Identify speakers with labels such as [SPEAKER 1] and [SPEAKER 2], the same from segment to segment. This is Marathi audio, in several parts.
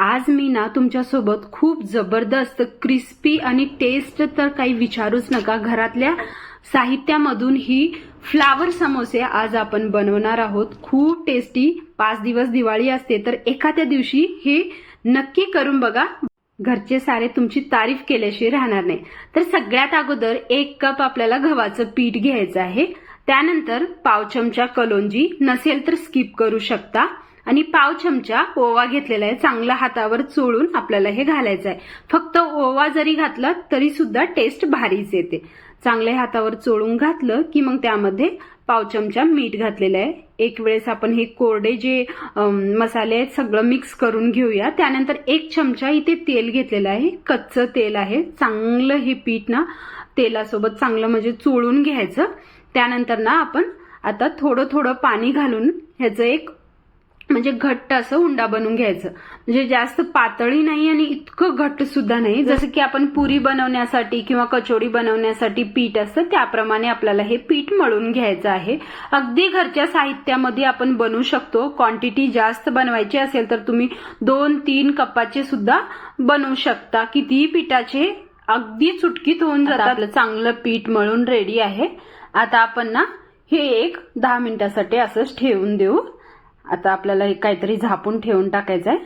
[SPEAKER 1] आज मी ना तुमच्यासोबत खूप जबरदस्त क्रिस्पी आणि टेस्ट तर काही विचारूच नका. घरातल्या साहित्यामधून ही फ्लावर समोसे आज आपण बनवणार आहोत. खूप टेस्टी पाच दिवस दिवाळी असते तर एखाद्या दिवशी हे नक्की करून बघा. घरचे सारे तुमची तारीफ केल्याशिवाय राहणार नाही. तर सगळ्यात अगोदर एक कप आपल्याला गव्हाचं पीठ घ्यायचं आहे. त्यानंतर पाव चमचा कलोंजी. नसेल तर स्किप करू शकता. आणि पाव चमचा ओवा घेतलेला आहे. चांगला हातावर चोळून आपल्याला हे घालायचं आहे फक्त ओवा जरी घातला तरी सुद्धा टेस्ट भारीच येते. चांगले हातावर चोळून घातलं की मग त्यामध्ये पाव चमचा मीठ घातलेलं आहे. एक वेळेस आपण हे कोरडे जे मसाले आहेत सगळं मिक्स करून घेऊया. त्यानंतर एक चमचा इथे तेल घेतलेलं आहे. कच्चं तेल आहे. चांगलं हे पीठ ना तेलासोबत चांगलं म्हणजे चोळून घ्यायचं. त्यानंतर ना आपण आता थोडं थोडं पाणी घालून ह्याचं एक म्हणजे घट्ट असं उंडा बनवून घ्यायचं. म्हणजे जास्त पातळी नाही आणि इतकं घट्ट सुद्धा नाही. जसं की आपण पुरी बनवण्यासाठी किंवा कचोडी बनवण्यासाठी पीठ असतं त्याप्रमाणे आपल्याला हे पीठ मळून घ्यायचं आहे. अगदी घरच्या साहित्यामध्ये आपण बनवू शकतो. क्वांटिटी जास्त बनवायची असेल तर तुम्ही दोन तीन कपाचे सुद्धा बनवू शकता. कितीही पिठाचे अगदी चुटकीत होऊन जातात. आपलं चांगलं पीठ मळून रेडी आहे. आता आपण ना हे एक दहा मिनिटासाठी असंच ठेवून देऊ. आता आपल्याला हे काहीतरी झापून ठेवून टाकायचं आहे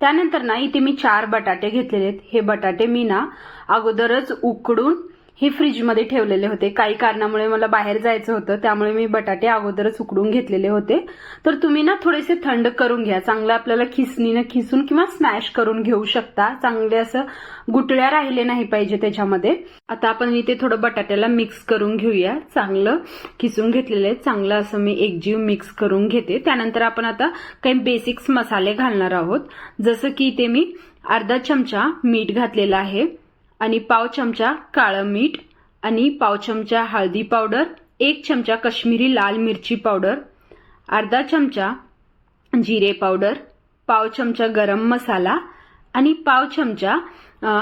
[SPEAKER 1] त्यानंतर ना इथे मी चार बटाटे घेतलेले आहेत. हे बटाटे मी ना अगोदरच उकडून हे फ्रीजमध्ये ठेवलेले होते. काही कारणामुळे मला बाहेर जायचं होतं. त्यामुळे मी बटाटे अगोदरच उकडून घेतलेले होते. तर तुम्ही ना थोडेसे थंड करून घ्या. चांगलं आपल्याला खिसणीनं खिसून किंवा स्मॅश करून घेऊ शकता. चांगले असं गुटळ्या राहिले नाही पाहिजे त्याच्यामध्ये. आता आपण इथे थोडं बटाट्याला मिक्स करून घेऊया. चांगलं खिसून घेतलेलं आहे. चांगलं असं मी एकजीव मिक्स करून घेते. त्यानंतर आपण आता काही बेसिक्स मसाले घालणार आहोत. जसं की इथे मी अर्धा चमचा मीठ घातलेला आहे. आणि पाव चमचा काळं मीठ आणि पाव चमचा हळदी पावडर एक चमचा कश्मीरी लाल मिरची पावडर अर्धा चमचा जिरे पावडर पाव चमचा गरम मसाला आणि पाव चमचा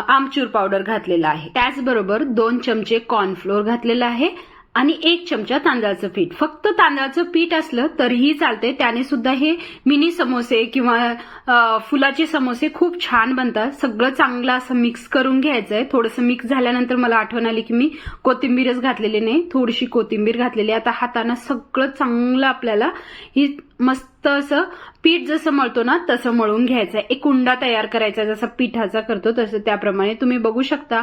[SPEAKER 1] आमचूर पावडर घातलेला आहे. त्याचबरोबर दोन चमचे कॉर्नफ्लोअर घातलेला आहे आणि एक चमचा तांदळाचं पीठ. फक्त तांदळाचं पीठ असलं तरीही चालते त्याने सुद्धा हे मिनी समोसे किंवा फुलाचे समोसे खूप छान बनतात. सगळं चांगलं असं मिक्स करून घ्यायचं आहे थोडंसं मिक्स झाल्यानंतर मला आठवण आली की मी कोथिंबीरच घातलेली नाही. थोडीशी कोथिंबीर घातलेली आहे. आता हातानं सगळं चांगलं आपल्याला ही मस्त असं पीठ जसं मळतो ना तसं मळून घ्यायचं आहे एक उंडा तयार करायचा जसा पिठाचा करतो तसं त्याप्रमाणे तुम्ही बघू शकता.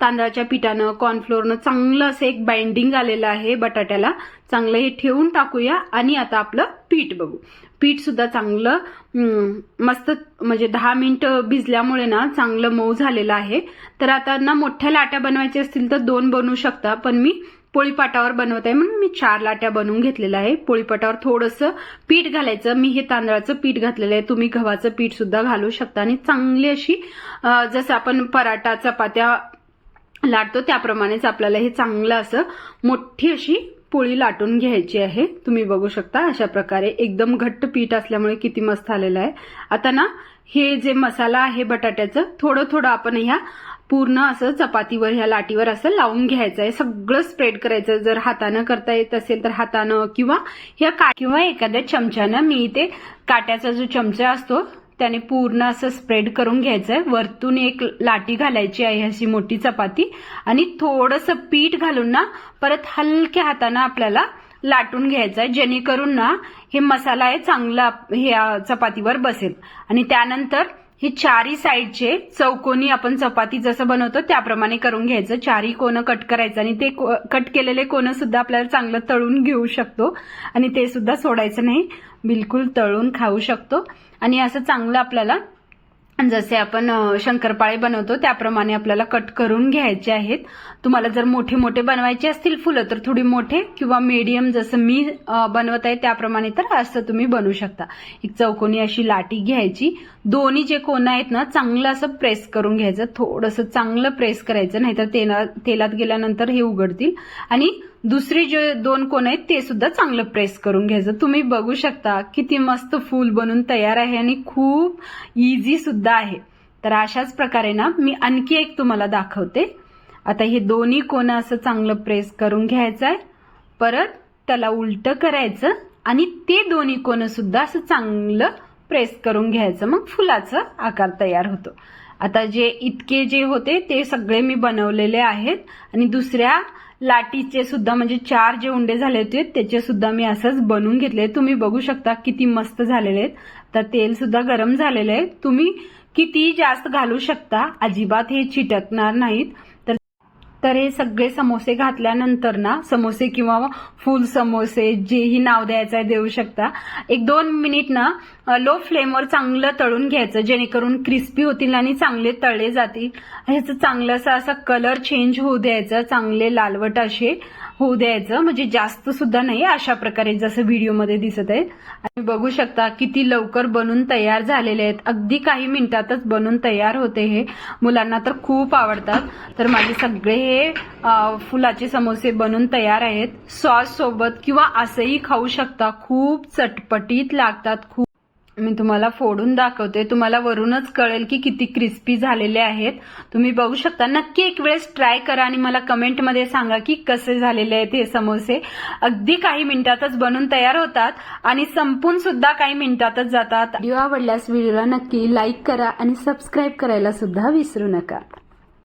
[SPEAKER 1] तांदळाच्या पिठानं कॉर्नफ्लोअरनं चांगलं असं एक बाइंडिंग आलेलं आहे बटाट्याला. चांगलं हे ठेवून टाकूया आणि आता आपलं पीठ बघू. पीठ सुद्धा चांगलं मस्त म्हणजे दहा मिनिटं भिजल्यामुळे ना चांगलं मऊ झालेलं आहे. तर आता ना मोठ्या लाट्या बनवायच्या असतील तर दोन बनवू शकता पण मी पोळीपाटावर बनवत आहे. म्हणून मी चार लाट्या बनवून घेतलेल्या आहे. पोळीपाटावर थोडंसं पीठ घालायचं. मी हे तांदळाचं पीठ घातलेलं आहे. तुम्ही गव्हाचं पीठ सुद्धा घालू शकता. आणि चांगली अशी जसं आपण पराठा चपात्या लाटतो त्याप्रमाणेच आपल्याला हे चांगलं असं मोठी अशी पोळी लाटून घ्यायची आहे. तुम्ही बघू शकता अशा प्रकारे एकदम घट्ट पीठ असल्यामुळे किती मस्त आलेलं आहे. आता ना हे जे मसाला आहे बटाट्याचं थोडं थोडं आपण ह्या पूर्ण असं चपातीवर ह्या लाटीवर असं लावून घ्यायचं आहे. सगळं स्प्रेड करायचं. जर हातानं करता येत असेल तर हातानं किंवा ह्या का किंवा एखाद्या चमच्यानं मी इथे काट्याचा जो चमचा असतो त्याने पूर्ण असं स्प्रेड करून घ्यायचंय. वरतून एक लाटी घालायची आहे अशी मोठी चपाती आणि थोडंसं पीठ घालून ना परत हलक्या हाताने आपल्याला लाटून घ्यायचं आहे जेणेकरून ना हे मसाला आहे चांगला हे चपातीवर बसेल. आणि त्यानंतर हे चारी साईडचे चौकोनी आपण चपाती जसं बनवतो त्याप्रमाणे करून घ्यायचं. चारी कोणं कट करायचं आणि ते को- कट केलेले कोणं सुद्धा आपल्याला चांगलं तळून घेऊ शकतो. आणि ते सुद्धा सोडायचं नाही. बिलकुल तळून खाऊ शकतो. आणि असं चांगलं आपल्याला जसे आपण शंकरपाळे बनवतो त्याप्रमाणे आपल्याला कट करून घ्यायचे आहेत. तुम्हाला जर मोठे मोठे बनवायचे असतील फुलं तर थोडी मोठे किंवा मीडियम जसं मी बनवत आहे त्याप्रमाणे तर असं तुम्ही बनवू शकता. एक चौकोनी अशी लाटी घ्यायची. दोन्ही जे कोण आहेत ना चांगलं असं प्रेस करून घ्यायचं. थोडंसं चांगलं प्रेस करायचं नाहीतर तेला तेलात गेल्यानंतर हे उघडतील. आणि दुसरी जे दोन कोण आहेत ते सुद्धा चांगलं प्रेस करून घ्यायचं. तुम्ही बघू शकता किती मस्त फूल बनून तयार आहे आणि खूप इझी सुद्धा आहे. तर अशाच प्रकारे ना मी आणखी एक तुम्हाला दाखवते. आता हे दोन्ही कोण असं चांगलं प्रेस करून घ्यायचं आहे. परत त्याला उलट करायचं आणि ते दोन्ही कोण सुद्धा असं चांगलं प्रेस करून घ्यायचं. मग फुलाचा आकार तयार होतो. आता जे इतके जे होते ते सगळे मी बनवलेले आहेत. आणि दुसऱ्या लाटीचे सुद्धा म्हणजे चार जे उंडे झाले होते त्याचे सुद्धा मी असंच बनवून घेतले तुम्ही बघू शकता किती मस्त झालेले आहेत. तर तेल सुद्धा गरम झालेलं आहे. तुम्ही किती जास्त घालू शकता अजिबात हे चिटकणार नाहीत. तर हे सगळे समोसे घातल्यानंतर ना समोसे किंवा फुल समोसे जेही नाव द्यायचं आहे देऊ शकता. एक दोन मिनिट ना लो फ्लेमवर चांगलं तळून घ्यायचं जेणेकरून क्रिस्पी होतील आणि चांगले तळले जातील. ह्याचं चांगलं असं असा कलर चेंज होऊ द्यायचं चांगले लालवट असे. होऊ द्यायचं. म्हणजे जास्त सुद्धा नाही अशा प्रकारे जसं व्हिडिओमध्ये दिसत आहे आणि बघू शकता किती लवकर बनून तयार झालेले आहेत. अगदी काही मिनिटातच बनून तयार होते हे. मुलांना तर खूप आवडतात. तर माझे सगळे हे फुलाचे समोसे बनून तयार आहेत. सॉस सोबत किंवा असंही खाऊ शकता. खूप चटपटीत लागतात. खूप मी तुम्हाला फोडून दाखवते. तुम्हाला वरूनच कळेल की किती क्रिस्पी झालेले आहेत. तुम्ही बघू शकता. नक्की एक वेळेस ट्राय करा आणि मला कमेंटमध्ये सांगा की कसे झालेले आहेत हे समोसे. अगदी काही मिनिटातच बनून तयार होतात आणि संपून सुद्धा काही मिनिटातच जातात. व्हिडिओ आवडल्यास व्हिडिओला नक्की लाईक करा आणि सबस्क्राईब करायला सुद्धा विसरू नका.